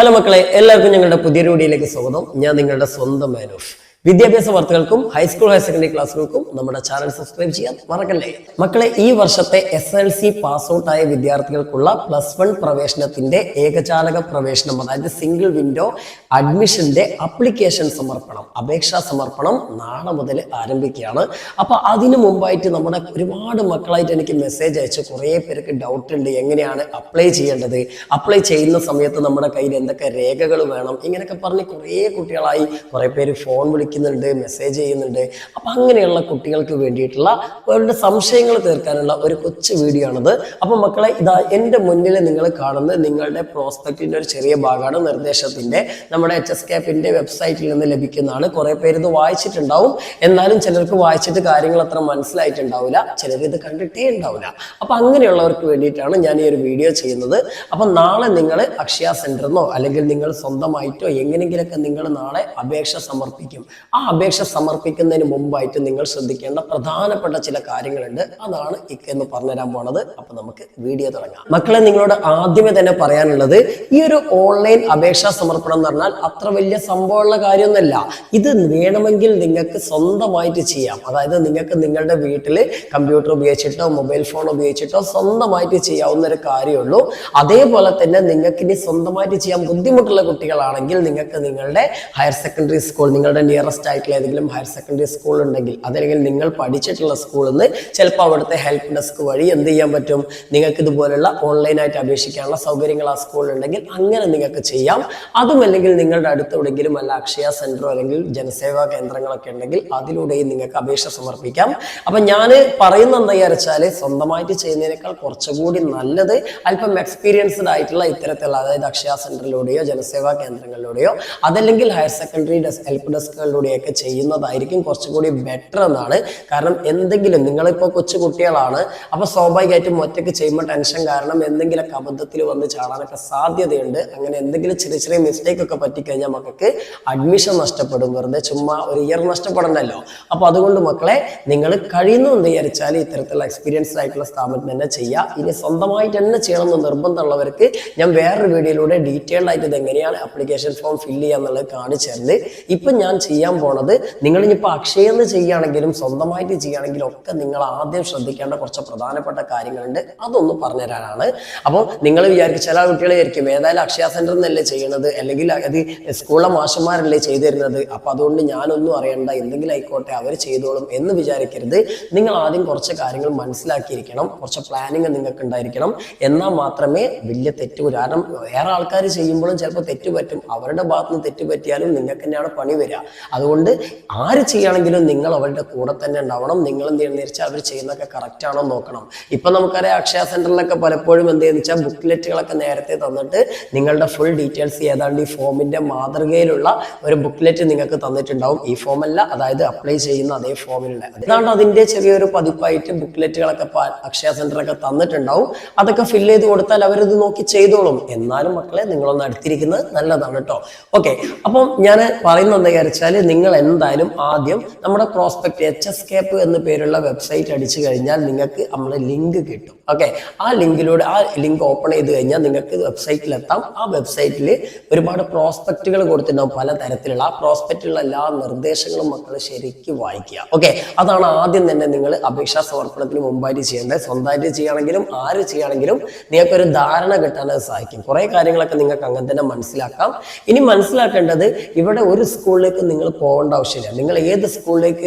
Hello മക്കളെ എല്ലാവർക്കും ഞങ്ങളുടെ പുതിയ വീഡിയോയിലേക്ക് സ്വാഗതം. ഞാൻ നിങ്ങളുടെ സ്വന്തം മാനോഫ് വിദ്യാഭ്യാസ വാർത്തകൾക്കും ഹൈസ്കൂൾ ഹയർ സെക്കൻഡറി ക്ലാസ്സുകൾക്കും നമ്മുടെ ചാനൽ സബ്സ്ക്രൈബ് ചെയ്യാൻ മറക്കല്ലേ. മക്കളെ ഈ വർഷത്തെ S L C pass out ആയ വിദ്യാർത്ഥികൾക്കുള്ള പ്ലസ് വൺ പ്രവേശനത്തിന്റെ ഏകജാലക പ്രവേശനം അതായത് സിംഗിൾ വിൻഡോ അഡ്മിഷന്റെ അപ്ലിക്കേഷൻ സമർപ്പണം അപേക്ഷാ സമർപ്പണം നാളെ മുതൽ ആരംഭിക്കുകയാണ്. അപ്പൊ അതിനു മുമ്പായിട്ട് നമ്മുടെ ഒരുപാട് മക്കളായിട്ട് എനിക്ക് മെസ്സേജ് അയച്ച്. കുറേ പേർക്ക് ഡൗട്ട് ഉണ്ട് എങ്ങനെയാണ് അപ്ലൈ ചെയ്യേണ്ടത്? അപ്ലൈ ചെയ്യുന്ന സമയത്ത് നമ്മുടെ കയ്യിൽ എന്തൊക്കെ രേഖകൾ വേണം? ഇങ്ങനെയൊക്കെ പറഞ്ഞ് കുറേ കുട്ടികളായി കുറേ പേര് ഫോൺ വിളിക്കുന്നുണ്ട് മെസ്സേജ് ചെയ്യുന്നുണ്ട്. അപ്പം അങ്ങനെയുള്ള കുട്ടികൾക്ക് വേണ്ടിയിട്ടുള്ള അവരുടെ സംശയങ്ങൾ തീർക്കാനുള്ള ഒരു കൊച്ചു വീഡിയോ ആണത്. അപ്പം മക്കളെ ഇതാ എന്റെ മുന്നിൽ നിങ്ങൾ കാണുന്നത് നിങ്ങളുടെ പ്രോസ്പെക്റ്റിന്റെ ഒരു ചെറിയ ഭാഗമാണ് നിർദ്ദേശത്തിന്റെ നമ്മുടെ എച്ച് എസ് കെപ്പിന്റെ വെബ്സൈറ്റിൽ നിന്ന് ലഭിക്കുന്നതാണ്. കുറേ പേര് ഇത് വായിച്ചിട്ടുണ്ടാവും. എന്നാലും ചിലർക്ക് വായിച്ചിട്ട് കാര്യങ്ങൾ അത്ര മനസ്സിലായിട്ടുണ്ടാവില്ല. ചിലർ ഇത് കണ്ടിട്ടേ ഉണ്ടാവില്ല. അപ്പം അങ്ങനെയുള്ളവർക്ക് വേണ്ടിയിട്ടാണ് ഞാൻ ഈ ഒരു വീഡിയോ ചെയ്യുന്നത്. അപ്പം നാളെ നിങ്ങൾ അക്ഷയ സെന്ററിനോ അല്ലെങ്കിൽ നിങ്ങൾ സ്വന്തമായിട്ടോ എങ്ങനെയെങ്കിലൊക്കെ നിങ്ങൾ നാളെ അപേക്ഷ സമർപ്പിക്കും. ആ അപേക്ഷ സമർപ്പിക്കുന്നതിന് മുമ്പായിട്ട് നിങ്ങൾ ശ്രദ്ധിക്കേണ്ട പ്രധാനപ്പെട്ട ചില കാര്യങ്ങളുണ്ട്. അതാണ് ഇക്ക് എന്ന് പറഞ്ഞുതരാൻ പോണത്. അപ്പൊ നമുക്ക് വീഡിയോ തുടങ്ങാം. മക്കളെ നിങ്ങളോട് ആദ്യമേ തന്നെ പറയാനുള്ളത് ഈ ഒരു ഓൺലൈൻ അപേക്ഷാ സമർപ്പണം എന്ന് പറഞ്ഞാൽ അത്ര വലിയ സംഭവമുള്ള കാര്യമൊന്നുമല്ല. ഇത് വേണമെങ്കിൽ നിങ്ങൾക്ക് സ്വന്തമായിട്ട് ചെയ്യാം. അതായത് നിങ്ങൾക്ക് നിങ്ങളുടെ വീട്ടിൽ കമ്പ്യൂട്ടർ ഉപയോഗിച്ചിട്ടോ മൊബൈൽ ഫോൺ ഉപയോഗിച്ചിട്ടോ സ്വന്തമായിട്ട് ചെയ്യാവുന്ന ഒരു കാര്യമുള്ളൂ. അതേപോലെ തന്നെ നിങ്ങൾക്ക് ഇനി സ്വന്തമായിട്ട് ചെയ്യാൻ ബുദ്ധിമുട്ടുള്ള കുട്ടികളാണെങ്കിൽ നിങ്ങൾക്ക് നിങ്ങളുടെ ഹയർ സെക്കൻഡറി സ്കൂൾ നിങ്ങളുടെ നിയറസ്റ്റ് ആയിട്ടുള്ള ഏതെങ്കിലും ഹയർ സെക്കൻഡറി സ്കൂൾ ഉണ്ടെങ്കിൽ അതല്ലെങ്കിൽ നിങ്ങൾ പഠിച്ചിട്ടുള്ള സ്കൂളിൽ നിന്ന് ചിലപ്പോൾ അവിടുത്തെ ഹെൽപ്പ് ഡെസ്ക് വഴി എന്ത് ചെയ്യാൻ പറ്റും? നിങ്ങൾക്ക് ഇതുപോലുള്ള ഓൺലൈനായിട്ട് അപേക്ഷിക്കാനുള്ള സൗകര്യങ്ങൾ ആ സ്കൂളിലുണ്ടെങ്കിൽ അങ്ങനെ നിങ്ങൾക്ക് ചെയ്യാം. അതുമല്ലെങ്കിൽ നിങ്ങളുടെ അടുത്ത് അല്ല അക്ഷയ സെന്ററോ അല്ലെങ്കിൽ ജനസേവാ കേന്ദ്രങ്ങളൊക്കെ ഉണ്ടെങ്കിൽ അതിലൂടെയും നിങ്ങൾക്ക് അപേക്ഷ സമർപ്പിക്കാം. അപ്പം ഞാൻ പറയുന്ന എന്താ വെച്ചാൽ സ്വന്തമായിട്ട് ചെയ്യുന്നതിനേക്കാൾ കുറച്ചുകൂടി നല്ലത് അല്പം എക്സ്പീരിയൻസ്ഡ് ആയിട്ടുള്ള ഇത്തരത്തിലുള്ള അതായത് അക്ഷയ സെന്ററിലൂടെയോ ജനസേവാ കേന്ദ്രങ്ങളിലൂടെയോ അതല്ലെങ്കിൽ ഹയർ സെക്കൻഡറി ഡെസ്ക് ഹെൽപ്പ് ഡെസ്കുകളിലൂടെയൊക്കെ ചെയ്യുന്നതായിരിക്കും കുറച്ചുകൂടി ബെറ്റർ എന്നാണ്. കാരണം എന്തെങ്കിലും നിങ്ങളിപ്പോൾ കൊച്ചു കുട്ടികളാണ് അപ്പൊ സ്വാഭാവികമായിട്ടും ഒറ്റയ്ക്ക് ചെയ്യുമ്പോൾ ടെൻഷൻ കാരണം എന്തെങ്കിലുമൊക്കെ അബദ്ധത്തിൽ വന്ന് ചാടാനൊക്കെ സാധ്യതയുണ്ട്. അങ്ങനെ എന്തെങ്കിലും ചെറിയ ചെറിയ മിസ്റ്റേക്ക് ഒക്കെ പറ്റിക്കഴിഞ്ഞാൽ മക്കൾക്ക് അഡ്മിഷൻ നഷ്ടപ്പെടും വെറുതെ ചുമ്മാ ഒരു ഇയർ നഷ്ടപ്പെടണ്ടല്ലോ. അപ്പൊ അതുകൊണ്ട് മക്കളെ നിങ്ങൾ കഴിയുന്നു എന്ന് വിചാരിച്ചാൽ ഇത്തരത്തിലുള്ള എക്സ്പീരിയൻസ് ആയിട്ടുള്ള സ്ഥാപനത്തിൽ തന്നെ ചെയ്യുക. ഇനി സ്വന്തമായിട്ട് തന്നെ ചെയ്യണമെന്ന് നിർബന്ധമുള്ളവർക്ക് ഞാൻ വേറൊരു വീഡിയോയിലൂടെ ഡീറ്റെയിൽഡ് ആയിട്ട് ഇത് എങ്ങനെയാണ് അപ്ലിക്കേഷൻ ഫോം ഫില്ല് ചെയ്യുക എന്നുള്ളത് കാണിച്ചു തരുന്നത്. ഇപ്പം ഞാൻ ചെയ്യാൻ പോണത് നിങ്ങൾ ഇനിയിപ്പോൾ അക്ഷയെന്ന് ചെയ്യുകയാണെങ്കിലും സ്വന്തമായിട്ട് ചെയ്യുകയാണെങ്കിലും ഒക്കെ നിങ്ങൾ ആദ്യം ശ്രദ്ധിക്കേണ്ട കുറച്ച് പ്രധാനപ്പെട്ട കാര്യങ്ങളുണ്ട്. അതൊന്ന് പറഞ്ഞുതരാനാണ്. അപ്പോൾ നിങ്ങൾ വിചാരിക്കും ചില കുട്ടികൾ വിചാരിക്കും ഏതായാലും അക്ഷയ സെന്ററിൽ നിന്നല്ലേ ചെയ്യണത്? അല്ലെങ്കിൽ അത് സ്കൂളിലെ മാഷന്മാരല്ലേ ചെയ്തു തരുന്നത്? അപ്പോൾ അതുകൊണ്ട് ഞാനൊന്നും അറിയണ്ട. എന്തെങ്കിലും ആയിക്കോട്ടെ അവർ ചെയ്തോളും എന്ന് വിചാരിക്കരുത്. നിങ്ങൾ ആദ്യം കുറച്ച് കാര്യങ്ങൾ മനസ്സിലാക്കിയിരിക്കണം. കുറച്ച് പ്ലാനിങ് നിങ്ങൾക്ക് ഉണ്ടായിരിക്കണം. എന്നാൽ മാത്രമേ വലിയ തെറ്റ്. കാരണം വേറെ ആൾക്കാർ ചെയ്യുമ്പോഴും ചിലപ്പോൾ തെറ്റ് പറ്റും അവരുടെ ഭാഗത്ത് നിന്ന് തെറ്റ് നിങ്ങൾക്ക് തന്നെയാണ് പണി വരിക. അതുകൊണ്ട് ആര് ചെയ്യുകയാണെങ്കിലും നിങ്ങൾ അവരുടെ കൂടെ തന്നെ ഉണ്ടാവണം. നിങ്ങൾ എന്ത് ചെയ്യുന്ന വെച്ചാൽ അവർ ചെയ്യുന്നതൊക്കെ കറക്റ്റ് ആണോ നോക്കണം. ഇപ്പൊ നമുക്കറിയാം അക്ഷയ സെന്ററിലൊക്കെ പലപ്പോഴും എന്ത് ചെയ്യുന്ന വെച്ചാൽ ബുക്ക്ലെറ്റുകളൊക്കെ നേരത്തെ തന്നിട്ട് നിങ്ങളുടെ ഫുൾ ഡീറ്റെയിൽസ് ഏതാണ്ട് ഈ ഫോമിന്റെ മാതൃകയിലുള്ള ഒരു ബുക്ക്ലെറ്റ് നിങ്ങൾക്ക് തന്നിട്ടുണ്ടാവും. ഈ ഫോം അല്ല അതായത് അപ്ലൈ ചെയ്യുന്ന അതേ ഫോമിലുള്ള. ഏതാണ്ട് അതിന്റെ ചെറിയൊരു പതിപ്പായിട്ട് ബുക്ക്ലെറ്റുകളൊക്കെ അക്ഷയ സെന്ററൊക്കെ തന്നിട്ടുണ്ടാവും. അതൊക്കെ ഫില്ല് ചെയ്ത് കൊടുത്താൽ അവരത് നോക്കി ചെയ്തോളും. എന്നാലും മക്കളെ നിങ്ങളൊന്ന് അടുത്തിരിക്കുന്നത് നല്ലതാണ് കേട്ടോ. ഓക്കെ അപ്പം ഞാൻ പറയുന്നത് എന്താ വെച്ചാൽ നിങ്ങൾ എന്തായാലും ആദ്യം നമ്മുടെ പ്രോസ്പെക്ട് എച്ച് എസ് കേപ്പ് എന്ന് പേരുള്ള വെബ്സൈറ്റ് അടിച്ചു കഴിഞ്ഞാൽ നിങ്ങൾക്ക് നമ്മൾ ലിങ്ക് കിട്ടും. ഓക്കെ ആ ലിങ്കിലൂടെ ആ ലിങ്ക് ഓപ്പൺ ചെയ്ത് കഴിഞ്ഞാൽ നിങ്ങൾക്ക് വെബ്സൈറ്റിൽ എത്താം ആ വെബ്സൈറ്റിൽ ഒരുപാട് പ്രോസ്പെക്റ്റുകൾ കൊടുത്തിട്ടുണ്ടാവും പലതരത്തിലുള്ള ആ പ്രോസ്പെക്റ്റിലുള്ള എല്ലാ നിർദ്ദേശങ്ങളും മക്കൾ ശരിക്കും വായിക്കുക. ഓക്കെ അതാണ് ആദ്യം തന്നെ നിങ്ങൾ അപേക്ഷാ സമർപ്പണത്തിന് മുമ്പായിട്ട് ചെയ്യേണ്ടത്. സ്വന്തമായിട്ട് ചെയ്യുകയാണെങ്കിലും ആര് ചെയ്യുകയാണെങ്കിലും നിങ്ങൾക്ക് ഒരു ധാരണ കിട്ടാൻ സഹായിക്കും. കുറേ കാര്യങ്ങളൊക്കെ നിങ്ങൾക്ക് അങ്ങനെ തന്നെ മനസ്സിലാക്കാം. ഇനി മനസ്സിലാക്കേണ്ടത് ഇവിടെ ഒരു സ്കൂളിലേക്ക് നിങ്ങൾ പോകേണ്ട ആവശ്യമില്ല. നിങ്ങൾ ഏത് സ്കൂളിലേക്ക്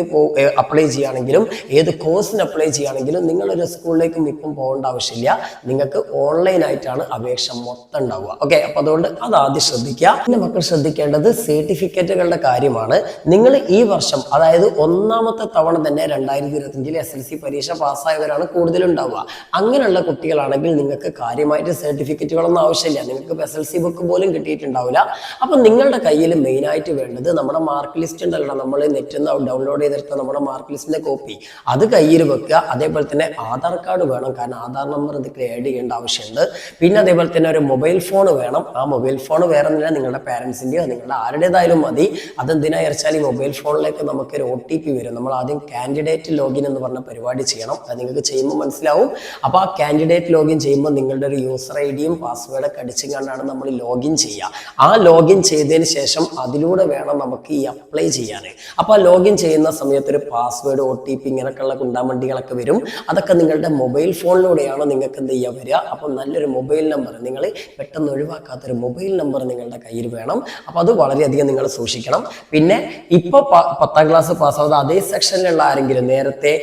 അപ്ലൈ ചെയ്യുകയാണെങ്കിലും ഏത് കോഴ്സിന് അപ്ലൈ ചെയ്യുകയാണെങ്കിലും നിങ്ങളൊരു സ്കൂളിലേക്കും ഇപ്പം പോകേണ്ട ആവശ്യമില്ല. നിങ്ങൾക്ക് ഓൺലൈൻ ആയിട്ടാണ് അപേക്ഷ മൊത്തം ഉണ്ടാവുക. ഓക്കെ അപ്പൊ അതുകൊണ്ട് അത് ആദ്യം ശ്രദ്ധിക്കുക. പിന്നെ മക്കൾ ശ്രദ്ധിക്കേണ്ടത് സർട്ടിഫിക്കറ്റുകളുടെ കാര്യമാണ്. നിങ്ങൾ ഈ വർഷം അതായത് ഒന്നാമത്തെ തവണ തന്നെ രണ്ടായിരത്തി ഇരുപത്തിയഞ്ചിൽ എസ് എൽ സി പരീക്ഷ പാസ്സായവരാണ് കൂടുതലുണ്ടാവുക അങ്ങനെയുള്ള കുട്ടികളാണെങ്കിൽ നിങ്ങൾക്ക് കാര്യമായിട്ട് സർട്ടിഫിക്കറ്റുകളൊന്നും ആവശ്യമില്ല. നിങ്ങൾക്ക് എസ് എൽ സി ബുക്ക് പോലും കിട്ടിയിട്ടുണ്ടാവില്ല. അപ്പൊ നിങ്ങളുടെ കയ്യിൽ മെയിനായിട്ട് വേണ്ടത് നമ്മുടെ മാർക്ക് മാർക്ക് ലിസ്റ്റ് ഉണ്ടല്ലോ. നമ്മൾ നെറ്റിൽ നിന്ന് ഡൗൺലോഡ് ചെയ്തെടുത്ത നമ്മുടെ മാർക്ക് ലിസ്റ്റിന്റെ കോപ്പി അത് കയ്യിൽ വെക്കുക. അതേപോലെ തന്നെ ആധാർ കാർഡ് വേണം. കാരണം ആധാർ നമ്പർ ഇതിൽ ആഡ് ചെയ്യേണ്ട ആവശ്യമുണ്ട്. പിന്നെ അതേപോലെ തന്നെ ഒരു മൊബൈൽ ഫോൺ വേണം. ആ മൊബൈൽ ഫോൺ വേറെ ഒന്നുമില്ല. നിങ്ങളുടെ പാരൻസിന്റെയോ നിങ്ങളുടെ ആരുടേതായാലും മതി. അതെന്തിനാ വെച്ചാൽ ഈ മൊബൈൽ ഫോണിലേക്ക് നമുക്ക് ഒരു ഒ ടി പി വരും. നമ്മൾ ആദ്യം കാൻഡിഡേറ്റ് ലോഗിൻ എന്ന് പറഞ്ഞ പരിപാടി ചെയ്യണം. അത് നിങ്ങൾക്ക് ചെയ്യുമ്പോൾ മനസ്സിലാവും. അപ്പോൾ ആ കാൻഡിഡേറ്റ് ലോഗിൻ ചെയ്യുമ്പോൾ നിങ്ങളുടെ ഒരു യൂസർ ഐ ഡിയും പാസ്വേഡൊക്കെ അടിച്ചും കണ്ടാണ് നമ്മൾ ലോഗിൻ ചെയ്യുക. ആ ലോഗിൻ ചെയ്തതിന് ശേഷം അതിലൂടെ വേണം നമുക്ക് ഈ അപ്ലൈ ചെയ്യാൻ അപ്പോൾ ലോഗിൻ ചെയ്യുന്ന സമയത്ത് ഒരു പാസ്വേഡ് ഒ ടി പി ഇങ്ങനെയൊക്കെയുള്ള കുണ്ടാമണ്ടികളൊക്കെ വരും. അതൊക്കെ നിങ്ങളുടെ മൊബൈൽ ഫോണിലൂടെയാണ് നിങ്ങൾക്ക് എന്ത് ചെയ്യുക വരിക. അപ്പോൾ നല്ലൊരു മൊബൈൽ നമ്പർ നിങ്ങൾ പെട്ടെന്ന് ഒഴിവാക്കാത്തൊരു മൊബൈൽ നമ്പർ നിങ്ങളുടെ കയ്യിൽ വേണം. അപ്പോൾ അത് വളരെയധികം നിങ്ങൾ സൂക്ഷിക്കണം. പിന്നെ ഇപ്പോൾ പത്താം ക്ലാസ് പാസ്സാവുന്ന അതേ സെക്ഷനിലുള്ള ആരെങ്കിലും നേരത്തെ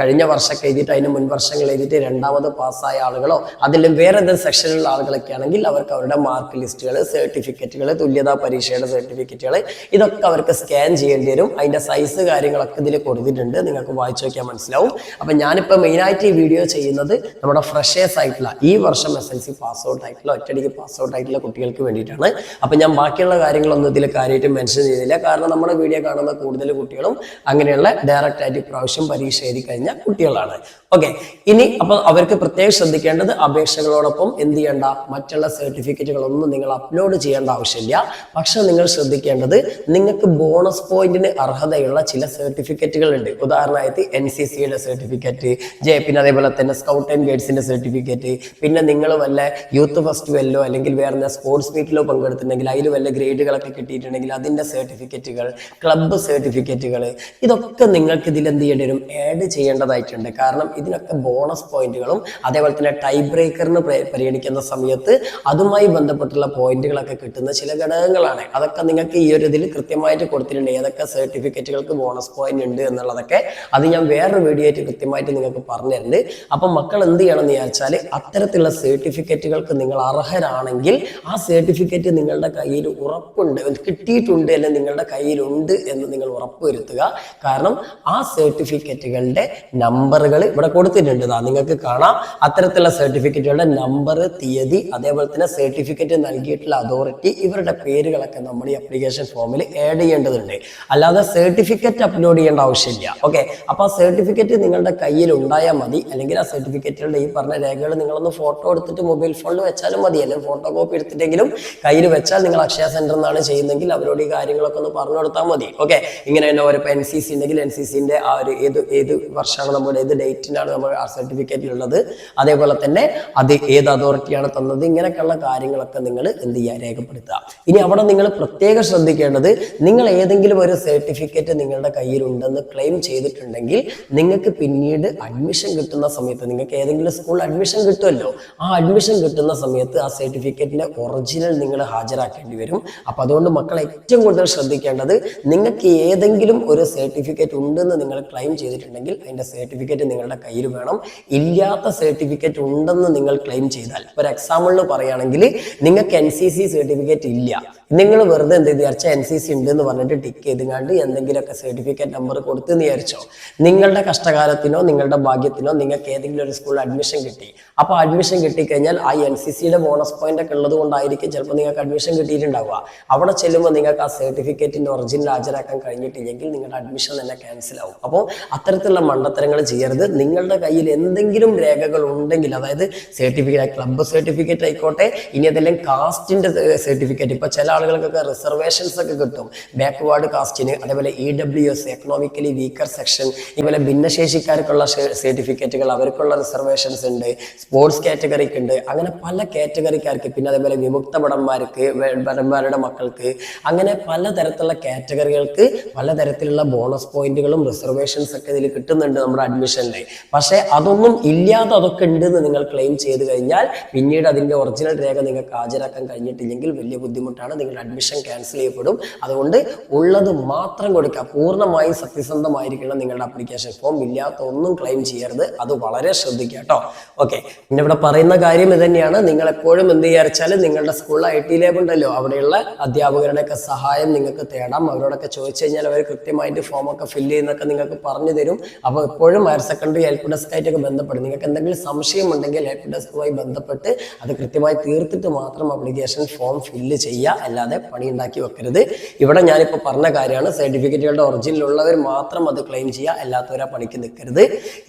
കഴിഞ്ഞ വർഷമൊക്കെ എഴുതിയിട്ട് അതിന് മുൻ വർഷങ്ങൾ എഴുതിയിട്ട് രണ്ടാമത് പാസ്സായ ആളുകളോ അതിലും വേറെ ഏതെങ്കിലും സെക്ഷനിലുള്ള ആളുകളൊക്കെ ആണെങ്കിൽ അവർക്ക് അവരുടെ മാർക്ക് ലിസ്റ്റുകൾ സർട്ടിഫിക്കറ്റുകൾ തുല്യതാ പരീക്ഷയുടെ സർട്ടിഫിക്കറ്റുകൾ ഇതൊക്കെ അവർക്ക് സ്കാൻ ചെയ്യേണ്ടി വരും. അതിന്റെ സൈസ് കാര്യങ്ങളൊക്കെ ഇതിൽ കൊടുത്തിട്ടുണ്ട്. നിങ്ങൾക്ക് വായിച്ചു നോക്കിയാൽ മനസ്സിലാവും. അപ്പം ഞാനിപ്പോൾ മെയിനായിട്ട് ഈ വീഡിയോ ചെയ്യുന്നത് നമ്മുടെ ഫ്രഷേഴ്സ് ആയിട്ടുള്ള ഈ വർഷം S L C pass out ആയിട്ടുള്ള ഒറ്റയടിക്ക് പാസ് ഔട്ട് ആയിട്ടുള്ള കുട്ടികൾക്ക് വേണ്ടിയിട്ടാണ്. അപ്പം ഞാൻ ബാക്കിയുള്ള കാര്യങ്ങളൊന്നും ഇതിൽ കാര്യമായിട്ട് മെൻഷൻ ചെയ്തില്ല. കാരണം നമ്മുടെ വീഡിയോ കാണുന്ന കൂടുതൽ കുട്ടികളും അങ്ങനെയുള്ള ഡയറക്റ്റ് ആയിട്ട് പ്രാവശ്യം പരീക്ഷ എഴുതി കഴിഞ്ഞ കുട്ടികളാണ്. ഓക്കെ ഇനി അപ്പോൾ അവർക്ക് പ്രത്യേകം ശ്രദ്ധിക്കേണ്ടത് അപേക്ഷകളോടൊപ്പം എന്ത് ചെയ്യേണ്ട? മറ്റുള്ള സർട്ടിഫിക്കറ്റുകളൊന്നും നിങ്ങൾ അപ്ലോഡ് ചെയ്യേണ്ട ആവശ്യമില്ല. പക്ഷെ നിങ്ങൾ ശ്രദ്ധിക്കേണ്ടത് നിങ്ങൾക്ക് ബോണസ് പോയിന്റിന് അർഹതയുള്ള ചില സർട്ടിഫിക്കറ്റുകൾ ഉണ്ട് ഉദാഹരണമായിട്ട് എൻ സി സിയുടെ സർട്ടിഫിക്കറ്റ് ജെ പിന്നെ അതേപോലെ തന്നെ സ്കൗട്ട് ആൻഡ് ഗൈഡ്സിന്റെ സർട്ടിഫിക്കറ്റ് പിന്നെ നിങ്ങൾ വല്ല യൂത്ത് ഫെസ്റ്റിവലിലോ അല്ലെങ്കിൽ വേറെ സ്പോർട്സ് മീറ്റിലോ പങ്കെടുത്തിട്ടുണ്ടെങ്കിൽ അതിൽ വല്ല ഗ്രേഡുകളൊക്കെ കിട്ടിയിട്ടുണ്ടെങ്കിൽ അതിന്റെ സർട്ടിഫിക്കറ്റുകൾ ക്ലബ്ബ് സർട്ടിഫിക്കറ്റുകൾ ഇതൊക്കെ നിങ്ങൾക്ക് ഇതിൽ എന്ത് ചെയ്യേണ്ടി വരും ആഡ് ചെയ്യേണ്ടതായിട്ടുണ്ട്. കാരണം ഇതിനൊക്കെ ബോണസ് പോയിന്റുകളും അതേപോലെ തന്നെ ടൈ ബ്രേക്കറിന് പരിഗണിക്കുന്ന സമയത്ത് അതുമായി ബന്ധപ്പെട്ടുള്ള പോയിന്റുകളൊക്കെ കിട്ടുന്ന ചില ഘടകങ്ങളാണ്. അതൊക്കെ നിങ്ങൾക്ക് ഈ ഒരു ഇതിൽ കൃത്യമായിട്ട് കൊടുത്തിട്ടുണ്ട്. ഏതൊക്കെ സർട്ടിഫിക്കറ്റുകൾക്ക് ബോണസ് പോയിന്റ് ഉണ്ട് എന്നുള്ളതൊക്കെ അത് ഞാൻ വേറൊരു വീഡിയോ ആയിട്ട് കൃത്യമായിട്ട് നിങ്ങൾക്ക് പറഞ്ഞിട്ടുണ്ട് അപ്പം മക്കൾ എന്ത് ചെയ്യണമെന്ന് വിചാരിച്ചാൽ അത്തരത്തിലുള്ള സർട്ടിഫിക്കറ്റുകൾക്ക് നിങ്ങൾ അർഹരാണെങ്കിൽ ആ സർട്ടിഫിക്കറ്റ് നിങ്ങളുടെ കയ്യിൽ ഉറപ്പുണ്ട്. കിട്ടിയിട്ടുണ്ട് അല്ലെങ്കിൽ നിങ്ങളുടെ കയ്യിലുണ്ട് എന്ന് നിങ്ങൾ ഉറപ്പുവരുത്തുക. കാരണം ആ സർട്ടിഫിക്കറ്റുകളുടെ നമ്പറുകൾ ഇവിടെ കൊടുത്തിട്ടുണ്ട് നിങ്ങൾക്ക് കാണാം. അത്തരത്തിലുള്ള സർട്ടിഫിക്കറ്റുകളുടെ നമ്പർ തീയതി അതേപോലെ തന്നെ സർട്ടിഫിക്കറ്റ് നൽകിയിട്ടുള്ള അതോറിറ്റി ഇവരുടെ പേരുകളൊക്കെ നമ്മൾ ഈ അപ്ലിക്കേഷൻ ഫോമിൽ ആഡ് ചെയ്യേണ്ടതുണ്ട്. അല്ലാതെ സർട്ടിഫിക്കറ്റ് അപ്ലോഡ് ചെയ്യേണ്ട ആവശ്യമില്ല. ഓക്കെ അപ്പോൾ ആ സർട്ടിഫിക്കറ്റ് നിങ്ങളുടെ കയ്യിൽ ഉണ്ടായാൽ മതി. അല്ലെങ്കിൽ ആ സർട്ടിഫിക്കറ്റുകളുടെ ഈ പറഞ്ഞ രേഖകൾ നിങ്ങളൊന്ന് ഫോട്ടോ എടുത്തിട്ട് മൊബൈൽ ഫോണിൽ വെച്ചാലും മതി. അല്ലെങ്കിൽ ഫോട്ടോ കോപ്പി എടുത്തിട്ടെങ്കിലും കയ്യിൽ വെച്ചാൽ നിങ്ങൾ അക്ഷയ സെന്ററിൽ നിന്നാണ് ചെയ്യുന്നതെങ്കിൽ അവരോട് ഈ കാര്യങ്ങളൊക്കെ ഒന്ന് പറഞ്ഞു കൊടുത്താൽ മതി. ഓക്കെ ഇങ്ങനെ തന്നെ ഓരോ എൻ സി സി ഉണ്ടെങ്കിൽ എൻ സി സിന്റെ ആ ഒരു ഏത് ഏത് വർഷമാണ് നമ്മുടെ ഏത് ഡേറ്റിനാണ് നമ്മൾ ആ സർട്ടിഫിക്കറ്റ് ഉള്ളത് അതേപോലെ തന്നെ അത് ഏത് അതോറിറ്റിയാണ് തന്നത്. ഇങ്ങനെയൊക്കെയുള്ള കാര്യങ്ങളൊക്കെ നിങ്ങൾ എന്ത് ചെയ്യുക? രേഖപ്പെടുത്തുക. ഇനി അവിടെ നിങ്ങൾ പ്രത്യേകം ശ്രദ്ധിക്കേണ്ടത് നിങ്ങൾ ഏതെങ്കിലും ഒരു സർട്ടിഫിക്കറ്റ് നിങ്ങളുടെ കയ്യിലുണ്ടെന്ന് ക്ലെയിം ചെയ്തിട്ടുണ്ടെങ്കിൽ നിങ്ങൾക്ക് പിന്നീട് അഡ്മിഷൻ കിട്ടുന്ന സമയത്ത് നിങ്ങൾക്ക് ഏതെങ്കിലും സ്കൂൾ അഡ്മിഷൻ കിട്ടുമല്ലോ ആ അഡ്മിഷൻ കിട്ടുന്ന സമയത്ത് ആ സർട്ടിഫിക്കറ്റിന്റെ ഒറിജിനൽ നിങ്ങൾ ഹാജരാക്കേണ്ടി വരും. അപ്പൊ അതുകൊണ്ട് മക്കൾ ഏറ്റവും കൂടുതൽ ശ്രദ്ധിക്കേണ്ടത് നിങ്ങൾക്ക് ഏതെങ്കിലും ഒരു സർട്ടിഫിക്കറ്റ് ഉണ്ടെന്ന് നിങ്ങൾ ക്ലെയിം ചെയ്തിട്ടുണ്ടെങ്കിൽ അതിന്റെ സർട്ടിഫിക്കറ്റ് നിങ്ങളുടെ കയ്യിൽ വേണം. ഇല്ലാത്ത സർട്ടിഫിക്കറ്റ് ഉണ്ടെന്ന് നിങ്ങൾ ക്ലെയിം ചെയ്താൽ ഒരു എക്സാമ്പിളിന് പറയുകയാണെങ്കിൽ നിങ്ങൾക്ക് എൻ സി സി സർട്ടിഫിക്കറ്റ് ഇല്ല. നിങ്ങൾ വെറുതെ എന്ത് വിചാരിച്ചാൽ എൻ സി സി ഉണ്ട് എന്ന് പറഞ്ഞിട്ട് ടിക്ക് ചെയ്തുകൊണ്ട് എന്തെങ്കിലുമൊക്കെ സർട്ടിഫിക്കറ്റ് നമ്പർ കൊടുത്ത് വിചാരിച്ചോ? നിങ്ങളുടെ കഷ്ടകാലത്തിനോ നിങ്ങളുടെ ഭാഗ്യത്തിനോ നിങ്ങൾക്ക് ഏതെങ്കിലും ഒരു സ്കൂളിൽ അഡ്മിഷൻ കിട്ടി. അപ്പോൾ അഡ്മിഷൻ കിട്ടിക്കഴിഞ്ഞാൽ ആ എൻ സി സിയുടെ ബോണസ് പോയിന്റ് ഒക്കെ ഉള്ളത് കൊണ്ടായിരിക്കും ചിലപ്പോൾ നിങ്ങൾക്ക് അഡ്മിഷൻ കിട്ടിയിട്ടുണ്ടാവുക. അവിടെ ചെല്ലുമ്പോൾ നിങ്ങൾക്ക് ആ സർട്ടിഫിക്കറ്റിന്റെ ഒറിജിനൽ ഹാജരാക്കാൻ കഴിഞ്ഞിട്ടില്ലെങ്കിൽ നിങ്ങളുടെ അഡ്മിഷൻ തന്നെ ക്യാൻസൽ ആവും. അപ്പോൾ അത്തരത്തിലുള്ള മണ്ടത്തരങ്ങൾ ചെയ്യരുത്. നിങ്ങളുടെ കയ്യിൽ എന്തെങ്കിലും രേഖകൾ ഉണ്ടെങ്കിൽ അതായത് സർട്ടിഫിക്കറ്റ് ക്ലബ്ബ് സർട്ടിഫിക്കറ്റ് ആയിക്കോട്ടെ ഇനി അതെല്ലാം കാസ്റ്റിന്റെ സർട്ടിഫിക്കറ്റ് ഇപ്പൊ ചില ആളുകൾക്കൊക്കെ റിസർവേഷൻസ് ഒക്കെ കിട്ടും. ബാക്ക്വേർഡ് കാസ്റ്റിന് അതേപോലെ E W S economically weaker section ഇതുപോലെ ഭിന്നശേഷിക്കാർക്കുള്ള സർട്ടിഫിക്കറ്റുകൾ അവർക്കുള്ള റിസർവേഷൻസ് ഉണ്ട് സ്പോർട്സ് കാറ്റഗറിക്ക് ഉണ്ട്. അങ്ങനെ പല കാറ്റഗറിക്കാർക്ക് പിന്നെ അതേപോലെ വിമുക്ത ഭടന്മാർക്ക് ഭടന്മാരുടെ മക്കൾക്ക് അങ്ങനെ പലതരത്തിലുള്ള കാറ്റഗറികൾക്ക് പലതരത്തിലുള്ള ബോണസ് പോയിന്റുകളും റിസർവേഷൻസ് ഒക്കെ ഇതിൽ കിട്ടുന്നുണ്ട് നമ്മുടെ അഡ്മിഷനിൽ പക്ഷേ അതൊന്നും ഇല്ലാതെ അതൊക്കെ ഉണ്ടെന്ന് നിങ്ങൾ ക്ലെയിം ചെയ്ത് കഴിഞ്ഞാൽ പിന്നീട് അതിന്റെ ഒറിജിനൽ രേഖ നിങ്ങൾക്ക് ഹാജരാക്കാൻ കഴിഞ്ഞിട്ടില്ലെങ്കിൽ വലിയ ബുദ്ധിമുട്ടാണ് നിങ്ങളുടെ അഡ്മിഷൻ ക്യാൻസൽ ചെയ്യപ്പെടും. അതുകൊണ്ട് ഉള്ളത് മാത്രം കൊടുക്കുക. പൂർണമായും സത്യസന്ധമായിരിക്കണം നിങ്ങളുടെ അപ്ലിക്കേഷൻ ഫോം ഇല്ലാത്ത ഒന്നും ക്ലെയിം ചെയ്യരുത്. അത് വളരെ ശ്രദ്ധിക്കുക കേട്ടോ. ഓക്കെ പിന്നെ ഇവിടെ പറയുന്ന കാര്യം ഇത് തന്നെയാണ്. നിങ്ങൾ എപ്പോഴും എന്ത് വിചാരിച്ചാൽ നിങ്ങളുടെ സ്കൂൾ ഐ ടി ലാബ് ഉണ്ടല്ലോ. അവിടെയുള്ള അധ്യാപകരുടെ ഒക്കെ സഹായം നിങ്ങൾക്ക് തേടാം. അവരോടൊക്കെ ചോദിച്ചു കഴിഞ്ഞാൽ അവർ കൃത്യമായിട്ട് ഫോം ഒക്കെ ഫില്ല് ചെയ്യുന്നൊക്കെ നിങ്ങൾക്ക് പറഞ്ഞു തരും. അപ്പോൾ എപ്പോഴും ഹയർ സെക്കൻഡറി ഹെൽപ്പ് ഡെസ്ക് ആയിട്ടൊക്കെ ബന്ധപ്പെടും. നിങ്ങൾക്ക് എന്തെങ്കിലും സംശയം ഉണ്ടെങ്കിൽ ഹെൽപ്പ് ഡെസ്കുമായി ബന്ധപ്പെട്ട് അത് കൃത്യമായി തീർത്തിട്ട് മാത്രം അപ്ലിക്കേഷൻ ഫോം ഫില്ല് ചെയ്യുക. അല്ലാതെ പണി ഉണ്ടാക്കി വെക്കരുത്. ഇവിടെ ഞാനിപ്പോൾ പറഞ്ഞ കാര്യമാണ് സർട്ടിഫിക്കറ്റുകളുടെ ഒറിജിനൽ ഉള്ളവർ മാത്രം അത് ക്ലെയിം ചെയ്യുക അല്ലാത്തവരെ പണിക്ക് നിൽക്കരുത്.